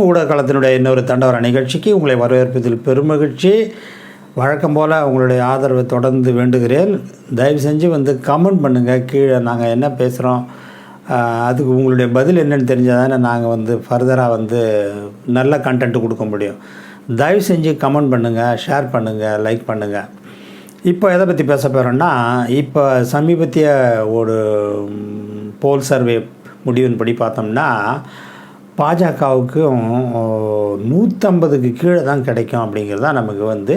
வணக்கம். ஊடகங்களத்தினுடைய இன்னொரு தண்டவர நிகழ்ச்சிக்கு உங்களை வரவேற்பதில் பெருமகிழ்ச்சி. வழக்கம் போல் உங்களுடைய ஆதரவை தொடர்ந்து வேண்டுகிறேன். தயவு செஞ்சு வந்து கமெண்ட் பண்ணுங்கள் கீழே நாங்கள் என்ன பேசுகிறோம் அதுக்கு உங்களுடைய பதில் என்னன்னு தெரிஞ்சால் தானே நாங்கள் வந்து ஃபர்தராக வந்து நல்ல கண்டென்ட் கொடுக்க முடியும். தயவு செஞ்சு கமெண்ட் பண்ணுங்கள் ஷேர் பண்ணுங்கள் லைக் பண்ணுங்கள் இப்போ எதை பற்றி பேச போகிறோன்னா இப்போ சமீபத்திய ஒரு போல் சர்வே முடிவின்படி பார்த்தோம்னா பாஜகவுக்கும் நூற்றம்பதுக்கு கீழே தான் கிடைக்கும் அப்படிங்கிறது தான் நமக்கு வந்து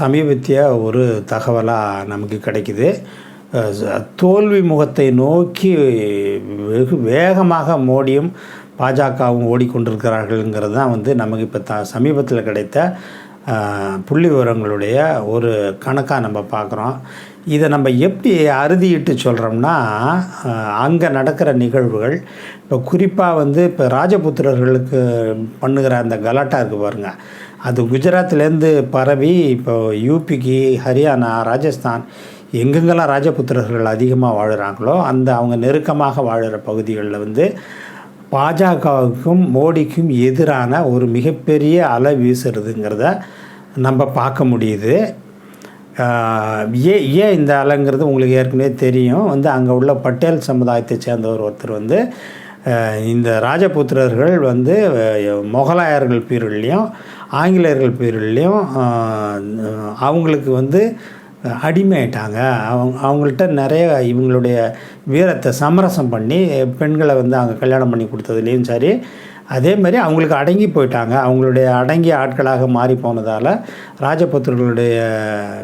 சமீபத்திய ஒரு தகவலாக நமக்கு கிடைக்குது. தோல்வி முகத்தை நோக்கி வெகு வேகமாக மோடியும் பாஜகவும் ஓடிக்கொண்டிருக்கிறார்கள்ங்கிறது தான் வந்து நமக்கு இப்போ த சமீபத்தில் கிடைத்த புள்ளி விவரங்களுடைய ஒரு கணக்காக நம்ம பார்க்குறோம். இதை நம்ம எப்படி அறுதிட்டு சொல்கிறோம்னா அங்கே நடக்கிற நிகழ்வுகள் இப்போ குறிப்பாக வந்து இப்போ ராஜபுத்திரர்களுக்கு பண்ணுகிற அந்த கலாட்டா இருக்குது பாருங்கள் அது குஜராத்லேருந்து பரவி இப்போ யூபிக்கு ஹரியானா ராஜஸ்தான் எங்கெங்கெல்லாம் ராஜபுத்திரர்கள் அதிகமாக வாழ்கிறாங்களோ அந்த அவங்க நெருக்கமாக வாழ்கிற பகுதிகளில் வந்து பாஜகவுக்கும் மோடிக்கும் எதிரான ஒரு மிகப்பெரிய அலை வீசுறதுங்கிறத நம்ம பார்க்க முடியுது. ஏ ஏன் இந்த அலைங்கிறது உங்களுக்கு ஏற்கனவே தெரியும். வந்து அங்கே உள்ள பட்டேல் சமுதாயத்தை சேர்ந்தவர் ஒருத்தர் வந்து இந்த ராஜபுத்திரர்கள் வந்து மொகலாயர்கள் பேருலேயும் பீரியட்லேயும் ஆங்கிலேயர்கள் பீரியட்லேயும் அவங்களுக்கு வந்து அடிமையாயிட்டாங்க. அவங்க அவங்கள்ட்ட நிறைய இவங்களுடைய வீரத்தை சமரசம் பண்ணி பெண்களை வந்து அவங்க கல்யாணம் பண்ணி கொடுத்ததுலேயும் சரி அதே மாதிரி அவங்களுக்கு அடங்கி போயிட்டாங்க. அவங்களுடைய அடங்கிய ஆட்களாக மாறி போனதால் ராஜபுத்திரர்களுடைய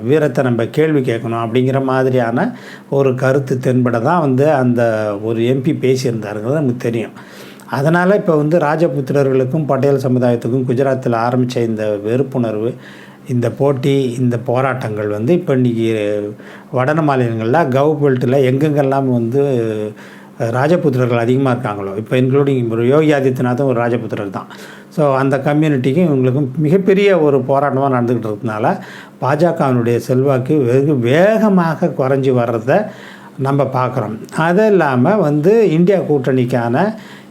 வீரத்தை நம்ம கேள்வி கேட்கணும் அப்படிங்கிற மாதிரியான ஒரு கருத்து தென்பட தான் வந்து அந்த ஒரு எம்பி பேசியிருந்தாருங்கிறது நமக்கு தெரியும். அதனால் இப்போ வந்து ராஜபுத்திரர்களுக்கும் பட்டேல் சமுதாயத்துக்கும் குஜராத்தில் ஆரம்பித்த இந்த வெறுப்புணர்வு இந்த போட்டி இந்த போராட்டங்கள் வந்து இப்போ இன்றைக்கி வடன மாநிலங்களில் கவு பெல்ட்டில் எங்கெங்கெல்லாம் வந்து ராஜபுத்திரர்கள் அதிகமாக இருக்காங்களோ இப்போ இன்க்ளூடிங் ஒரு யோகி ஆதித்யநாத்தும் ஒரு ராஜபுத்திரர் தான். ஸோ அந்த கம்யூனிட்டிக்கும் இவங்களுக்கும் மிகப்பெரிய ஒரு போராட்டமாக நடந்துக்கிட்டு இருக்கிறதுனால பாஜகவினுடைய செல்வாக்கு வெகு வேகமாக குறைஞ்சி வர்றத நம்ம பார்க்குறோம் அது இல்லாமல் வந்து இந்தியா கூட்டணிக்கான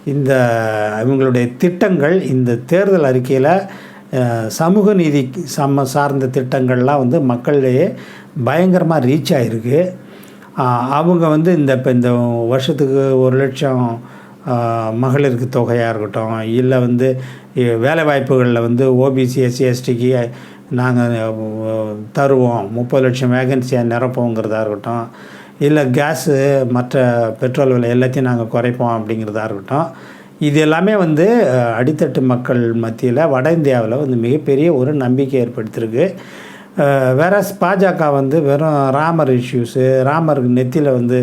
இந்த இவங்களுடைய திட்டங்கள் இந்த தேர்தல் அறிக்கையில் சமூக நீதி சம்ம சார்ந்த திட்டங்கள்லாம் வந்து மக்களிடையே பயங்கரமாக ரீச் ஆகிருக்கு அவங்க வந்து இந்த இப்போ இந்த வருஷத்துக்கு ஒரு லட்சம் மகளிருக்கு தொகையாக இருக்கட்டும் இல்லை வந்து வேலை வாய்ப்புகளில் வந்து ஓபிசி எஸ்சி எஸ்டிக்கு நாங்கள் தருவோம். முப்பது லட்சம் வேகன்சியாக நிரப்போங்கிறதா இருக்கட்டும் இல்லை கேஸு மற்ற பெட்ரோல் விலை எல்லாத்தையும் நாங்கள் குறைப்போம் அப்படிங்கிறதா இருக்கட்டும் இது எல்லாமே வந்து அடித்தட்டு மக்கள் மத்தியில் வட இந்தியாவில் வந்து மிகப்பெரிய ஒரு நம்பிக்கை ஏற்படுத்தியிருக்கு வேற பாஜக வந்து வெறும் ராமர் இஷ்யூஸு ராமருக்கு நெத்தியில் வந்து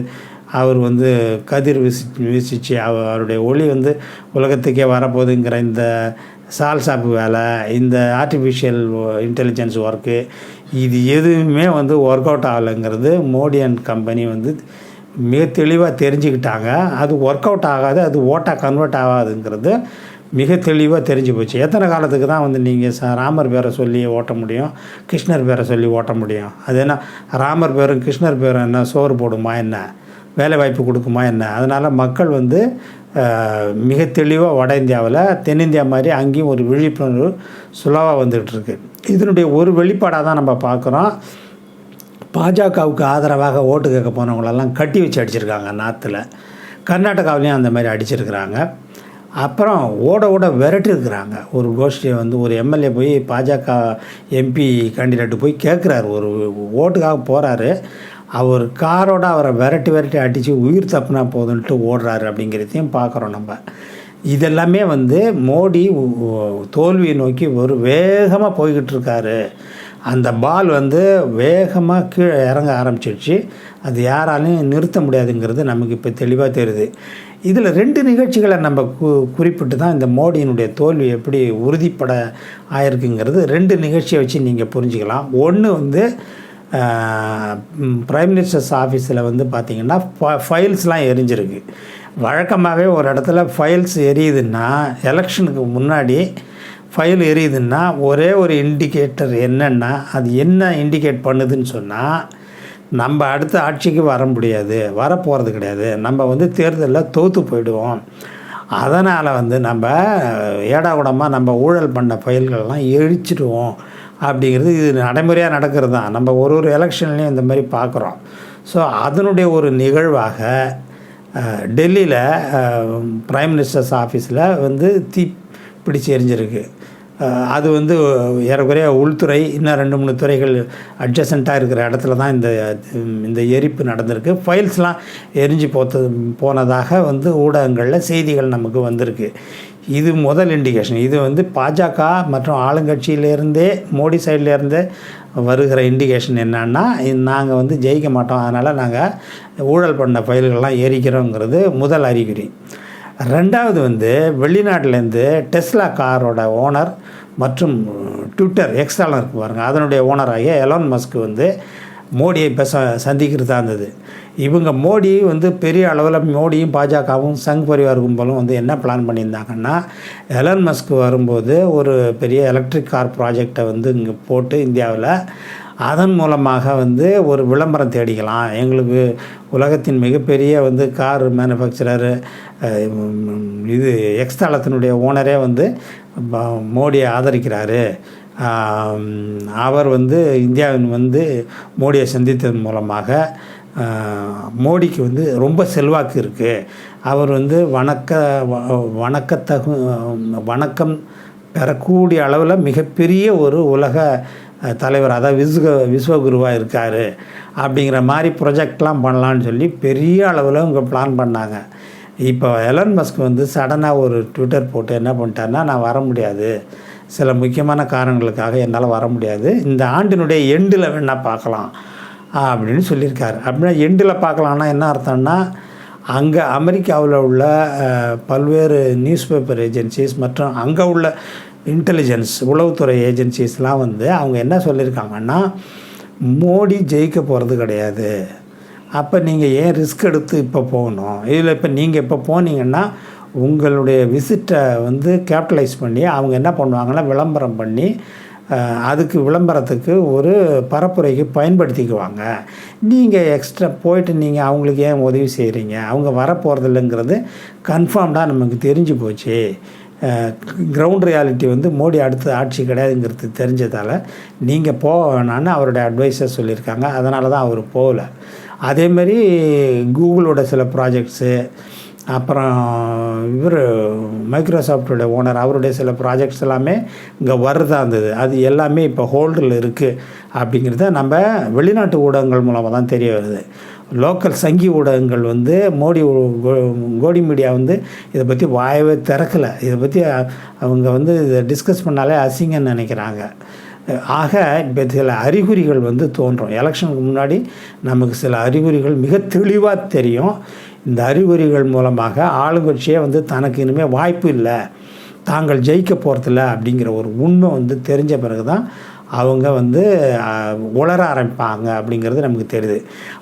அவர் வந்து கதிர் வீசி வீசிச்சு அவருடைய ஒளி வந்து உலகத்துக்கே வரப்போகுதுங்கிற இந்த சால்சாப்பு வேலை இந்த ஆர்டிஃபிஷியல் இன்டெலிஜென்ஸ் ஒர்க்கு இது எதுவுமே வந்து ஒர்க் அவுட் ஆகலைங்கிறது மோடி அண்ட் கம்பெனி வந்து மிக தெளிவாக தெரிஞ்சுக்கிட்டாங்க. அது ஒர்க் அவுட் ஆகாது அது ஓட்டாக கன்வெர்ட் ஆகாதுங்கிறது மிக தெளிவாக தெரிஞ்சு போச்சு. எத்தனை காலத்துக்கு தான் வந்து நீங்கள் ச ராமர் பேரை சொல்லி ஓட்ட முடியும் கிருஷ்ணர் பேரை சொல்லி ஓட்ட முடியும்? அது என்ன ராமர் பேரும் கிருஷ்ணர் பேரும் என்ன சோறு போடுமா என்ன? வேலை வாய்ப்பு கொடுக்குமா என்ன? அதனால் மக்கள் வந்து மிக தெளிவாக வட இந்தியாவில் தென்னிந்தியா மாதிரி அங்கேயும் ஒரு விழிப்புணர்வு சுலவாக வந்துக்கிட்டு இருக்குது இதனுடைய ஒரு வெளிப்பாடாக தான் நம்ம பார்க்குறோம். பாஜகவுக்கு ஆதரவாக ஓட்டு கேட்க போனவங்களெல்லாம் கட்டி வச்சு அடிச்சிருக்காங்க நாற்றுல கர்நாடகாவிலையும் அந்த மாதிரி அடிச்சிருக்கிறாங்க. அப்புறம் ஓட ஓட விரட்டிருக்கிறாங்க ஒரு கோஷ்டியை வந்து ஒரு எம்எல்ஏ போய் பாஜக எம்பி கேண்டிடேட்டு போய் கேட்குறாரு. ஒரு ஓட்டுக்காக போகிறாரு அவர் காரோட அவரை விரட்டி விரட்டி அடித்து உயிர் தப்புனா போதுன்ட்டு ஓடுறாரு அப்படிங்கிறதையும் பார்க்குறோம் நம்ம. இதெல்லாமே வந்து மோடி தோல்வியை நோக்கி ஒரு வேகமாக போய்கிட்டு இருக்காரு. அந்த பால் வந்து வேகமாக கீழே இறங்க ஆரம்பிச்சிடுச்சு. அது யாராலையும் நிறுத்த முடியாதுங்கிறது நமக்கு இப்போ தெளிவாக தெரியுது. இதில் ரெண்டு நிகழ்ச்சிகளை நம்ம கு குறிப்பிட்டு தான் இந்த மோடியினுடைய தோல்வி எப்படி உறுதிப்பட ஆயிருக்குங்கிறது ரெண்டு நிகழ்ச்சியை வச்சு நீங்கள் புரிஞ்சுக்கலாம். ஒன்று வந்து ப்ரைம் மினிஸ்டர்ஸ் ஆஃபீஸில் வந்து பார்த்திங்கன்னா ஃபைல்ஸ்லாம் எரிஞ்சிருக்கு. வழக்கமாகவே ஒரு இடத்துல ஃபைல்ஸ் எரியுதுன்னா எலெக்ஷனுக்கு முன்னாடி ஃபைல் எரியுதுன்னா ஒரே ஒரு இண்டிகேட்டர் என்னென்னா அது என்ன இண்டிகேட் பண்ணுதுன்னு சொன்னால் நம்ம அடுத்த ஆட்சிக்கு வர முடியாது வரப்போகிறது கிடையாது. நம்ம வந்து தேர்தலில் தோற்று போயிடுவோம். அதனால் வந்து நம்ம ஏடாகுடமாக நம்ம ஊழல் பண்ண ஃபைல்கள்லாம் எழிச்சிடுவோம் அப்படிங்கிறது இது நடைமுறையாக நடக்கிறது. தான் நம்ம ஒரு ஒரு எலெக்ஷன்லேயும் இந்த மாதிரி பார்க்குறோம் ஸோ அதனுடைய ஒரு நிகழ்வாக டெல்லியில் ப்ரைம் மினிஸ்டர்ஸ் ஆஃபீஸில் வந்து தீ பிடிச்சு எரிஞ்சிருக்கு. அது வந்து ஏறக்குறைய உள்துறை இன்னும் ரெண்டு மூணு துறைகள் அட்ஜசண்ட்டாக இருக்கிற இடத்துல தான் இந்த இந்த எரிப்பு நடந்திருக்கு. ஃபைல்ஸ்லாம் எரிஞ்சு போத்து போனதாக வந்து ஊடகங்களில் செய்திகள் நமக்கு வந்திருக்கு. இது முதல் இண்டிகேஷன் இது வந்து பாஜக மற்றும் ஆளுங்கட்சியிலேருந்தே மோடி சைட்லேருந்தே வருகிற இண்டிகேஷன் என்னன்னா நாங்கள் வந்து ஜெயிக்க மாட்டோம். அதனால் நாங்கள் ஊழல் பண்ண ஃபைல்கள்லாம் எரிக்கிறோங்கிறது முதல் அறிகுறி. ரெண்டாவது வந்து வெளிநாட்டிலேருந்து டெஸ்லா காரோட ஓனர் மற்றும் ட்விட்டர் எக்ஸ்ட்ராலாம் இருக்கு பாருங்கள் அதனுடைய ஓனராகிய எலான் மஸ்க் வந்து மோடியை இப்போ ச சந்திக்கிறதா இருந்தது. இவங்க மோடி வந்து பெரிய அளவில் மோடியும் பாஜகவும் சங் பரிவார் கும்பலும் வந்து என்ன பிளான் பண்ணியிருந்தாங்கன்னா எலன் மஸ்க் வரும்போது ஒரு பெரிய எலக்ட்ரிக் கார் ப்ராஜெக்டை வந்து இங்கே போட்டு இந்தியாவில் அதன் மூலமாக வந்து ஒரு விளம்பரம் தேடிக்கலாம். எங்களுக்கு உலகத்தின் மிகப்பெரிய வந்து கார் மேனுஃபேக்சரரு இது எக்ஸ்தலத்தினுடைய ஓனரே வந்து மோடியை ஆதரிக்கிறாரு. அவர் வந்து இந்தியாவின் வந்து மோடியை சந்தித்ததன் மூலமாக மோடிக்கு வந்து ரொம்ப செல்வாக்கு இருக்குது அவர் வந்து வணக்க வ- வணக்கத்தகு வணக்கம் பெறக்கூடிய அளவில் மிகப்பெரிய ஒரு உலக தலைவர் அதாவது விஸ்வ விஸ்வகுருவாக இருக்கார் அப்படிங்கிற மாதிரி ப்ரொஜெக்ட்லாம் பண்ணலான்னு சொல்லி பெரிய அளவில் இவங்க பிளான் பண்ணாங்க. இப்போ எலன் மஸ்க் வந்து சடனாக ஒரு ட்விட்டர் போட்டு என்ன பண்ணிட்டாருன்னா நான் வர முடியாது. சில முக்கியமான காரணங்களுக்காக என்னால் வர முடியாது. இந்த ஆண்டினுடைய எண்டில் வேணால் பார்க்கலாம் அப்படின்னு சொல்லியிருக்காரு. அப்படின்னா எண்டில் பார்க்கலான்னா என்ன அர்த்தம்னா அங்கே அமெரிக்காவில் உள்ள பல்வேறு நியூஸ் பேப்பர் ஏஜென்சிஸ் மற்றும் அங்கே உள்ள இன்டெலிஜென்ஸ் உளவுத்துறை ஏஜென்சிஸ்லாம் வந்து அவங்க என்ன சொல்லியிருக்காங்கன்னா மோடி ஜெயிக்க போகிறது கிடையாது. அப்போ நீங்கள் ஏன் ரிஸ்க் எடுத்து இப்போ போகணும்? இதில் இப்போ நீங்கள் இப்போ போனீங்கன்னா உங்களுடைய விசிட்டை வந்து கேபிட்டலைஸ் பண்ணி அவங்க என்ன பண்ணுவாங்கன்னா விளம்பரம் பண்ணி அதுக்கு விளம்பரத்துக்கு ஒரு பரப்புரைக்கு பயன்படுத்திக்குவாங்க. நீங்கள் எக்ஸ்ட்ரா போயிட்டு நீங்கள் அவங்களுக்கு ஏன் உதவி செய்கிறீங்க அவங்க வரப்போகிறதில்லைங்கிறது கன்ஃபார்ம்டாக நமக்கு தெரிஞ்சு போச்சு. கிரவுண்ட் ரியாலிட்டி வந்து மோடி அடுத்த ஆட்சி கிடையாதுங்கிறது தெரிஞ்சதால் நீங்கள் போக வேணான்னு அவருடைய அட்வைஸர் சொல்லியிருக்காங்க. அதனால தான் அவர் போகல. அதேமாரி கூகுளோட சில ப்ராஜெக்ட்ஸு அப்புறம் இவர் மைக்ரோசாஃப்டோட ஓனர் அவருடைய சில ப்ராஜெக்ட்ஸ் எல்லாமே இங்கே வருதா இருந்தது. அது எல்லாமே இப்போ ஹோல்டில் இருக்குது அப்படிங்கிறத நம்ம வெளிநாட்டு ஊடகங்கள் மூலமாக தான் தெரிய வருது. லோக்கல் சங்கி ஊடகங்கள் வந்து மோடி கோ- கோடி மீடியா வந்து இதை பற்றி வாயவே திறக்கலை. இதை பற்றி அவங்க வந்து இதை டிஸ்கஸ் பண்ணாலே அசிங்கன்னு நினைக்கிறாங்க. ஆக இப்போ சில அறிகுறிகள் வந்து தோன்றும். எலெக்ஷனுக்கு முன்னாடி நமக்கு சில அறிகுறிகள் மிக தெளிவாக தெரியும். இந்த அறிகுறிகள் மூலமாக ஆளுங்கட்சியே வந்து தனக்கு இனிமேல் வாய்ப்பு இல்லை. தாங்கள் ஜெயிக்க போகிறதில்ல அப்படிங்கிற ஒரு உண்மை வந்து தெரிஞ்ச பிறகு தான் அவங்க வந்து உளர ஆரம்பிப்பாங்க அப்படிங்கிறது நமக்கு தெரியுது.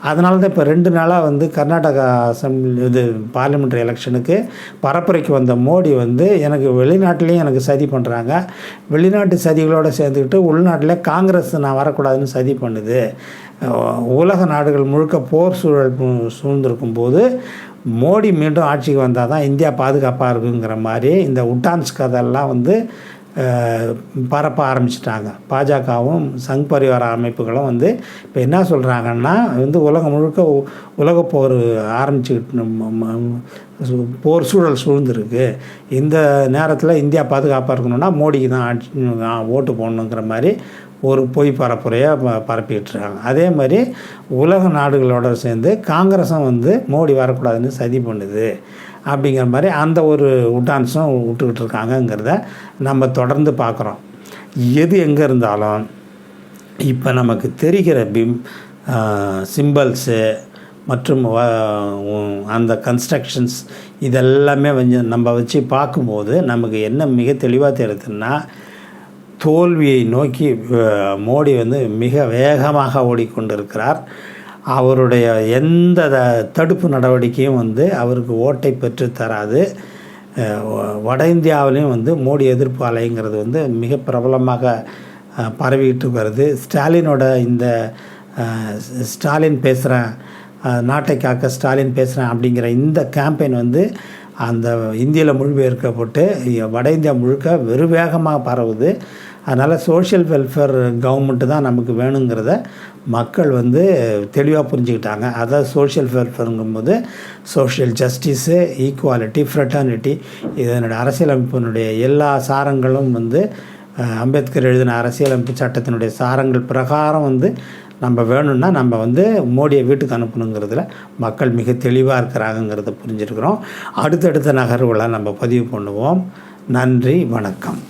அதனால தான் இப்போ ரெண்டு நாளாக வந்து கர்நாடகா அசம்பிளி இது பார்லிமெண்ட்ரி எலெக்ஷனுக்கு பரப்புரைக்கு வந்த மோடி வந்து எனக்கு வெளிநாட்டிலையும் எனக்கு சதி பண்ணுறாங்க வெளிநாட்டு சதிகளோடு சேர்ந்துக்கிட்டு உள்நாட்டில் காங்கிரஸ் நான் வரக்கூடாதுன்னு சதி பண்ணுது. உலக நாடுகள் முழுக்க போர் சூழல் சூழ்ந்திருக்கும் போது மோடி மீண்டும் ஆட்சிக்கு வந்தால் தான் இந்தியா பாதுகாப்பாக இருக்குங்கிற மாதிரி இந்த உட்டான்ஸ் கதையெல்லாம் வந்து பரப்ப ஆரம்பிச்சிட்டாங்க. பாஜகவும் சங் பரிவார அமைப்புகளும் வந்து இப்போ என்ன சொல்கிறாங்கன்னா வந்து உலகம் முழுக்க உலகப்போர் போர் ஆரம்பிச்சுக்கிட்டு போர் சூழல் சூழ்ந்திருக்கு. இந்த நேரத்தில் இந்தியா பாதுகாப்பாக இருக்கணும்னா மோடிக்கு தான் ஆட்சி ஓட்டு போடணுங்கிற மாதிரி ஒரு பொய் பரப்புரையாக ப இருக்காங்க அதே மாதிரி உலக நாடுகளோடு சேர்ந்து காங்கிரஸும் வந்து மோடி வரக்கூடாதுன்னு சதி பண்ணுது. அப்படிங்கிற மாதிரி அந்த ஒரு உட்டான்ஸும் விட்டுக்கிட்டு இருக்காங்கங்கிறத நம்ம தொடர்ந்து பார்க்குறோம். எது எங்கே இருந்தாலும் இப்போ நமக்கு தெரிகிற பிம் சிம்பிள்ஸு மற்றும் அந்த கன்ஸ்ட்ரக்ஷன்ஸ் இதெல்லாமே வந்து நம்ம வச்சு பார்க்கும்போது நமக்கு என்ன மிக தெளிவாக தெரியுதுன்னா தோல்வியை நோக்கி மோடி வந்து மிக வேகமாக ஓடிக்கொண்டிருக்கிறார். அவருடைய எந்த த- தடுப்பு நடவடிக்கையும் வந்து அவருக்கு ஓட்டை பெற்று தராது. வட இந்தியாவிலையும் வந்து மோடி எதிர்ப்பு அலைங்கிறது வந்து மிக பிரபலமாக பரவிக்கிட்டு வருது. ஸ்டாலினோட இந்த ஸ்டாலின் பேசுகிறேன் நாட்டை காக்க ஸ்டாலின் பேசுகிறேன் அப்படிங்கிற இந்த கேம்பெயின் வந்து அந்த இந்தியில் மொழிபெயர்க்கப்பட்டு வட இந்தியா முழுக்க வெறுவேகமாக பரவுது. அதனால் சோஷியல் வெல்ஃபேர் கவர்மெண்ட்டு தான் நமக்கு வேணுங்கிறத மக்கள் வந்து தெளிவாக புரிஞ்சுக்கிட்டாங்க. அதாவது சோஷியல் வெல்ஃபேருங்கும்போது சோஷியல் ஜஸ்டிஸு ஈக்குவாலிட்டி ஃப்ரெட்டர்னிட்டி இதனுடைய அரசியலமைப்பினுடைய எல்லா சாரங்களும் வந்து அம்பேத்கர் எழுதின அரசியலமைப்பு சட்டத்தினுடைய சாரங்கள் பிரகாரம் வந்து நம்ம வேணும்னா நம்ம வந்து மோடியை வீட்டுக்கு அனுப்பணுங்கிறதுல மக்கள் மிக தெளிவாக இருக்கிறாங்கங்கிறத புரிஞ்சுருக்கிறோம். அடுத்தடுத்த நகர்வுகளை நம்ம பதிவு பண்ணுவோம். நன்றி வணக்கம்.